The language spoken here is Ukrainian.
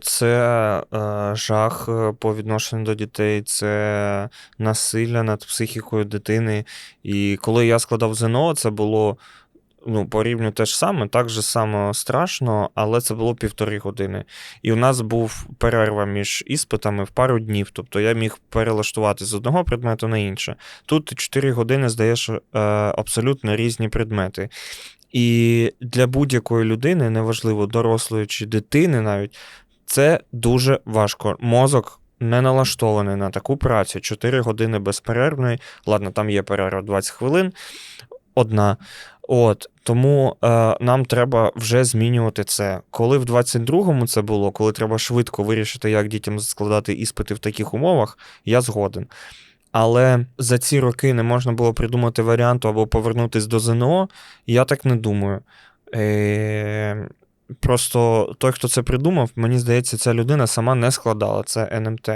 Це е, жах е, по відношенню до дітей, це насилля над психікою дитини. І коли я складав ЗНО, це було ну, по те ж саме, так же само страшно, але це було півтори години. І у нас був перерва між іспитами в пару днів. Тобто я міг перелаштувати з одного предмету на інше. Тут ти 4 години здаєш е, абсолютно різні предмети. І для будь-якої людини, неважливо, дорослої чи дитини навіть, це дуже важко. Мозок не налаштований на таку працю. 4 години безперервної. Ладно, там є перерва 20 хвилин. Одна. От тому е, нам треба вже змінювати це. Коли в 22-му це було, коли треба швидко вирішити, як дітям складати іспити в таких умовах, я згоден. Але за ці роки не можна було придумати варіанту або повернутись до ЗНО. Я так не думаю. Е, просто той, хто це придумав, мені здається, ця людина сама не складала це НМТ.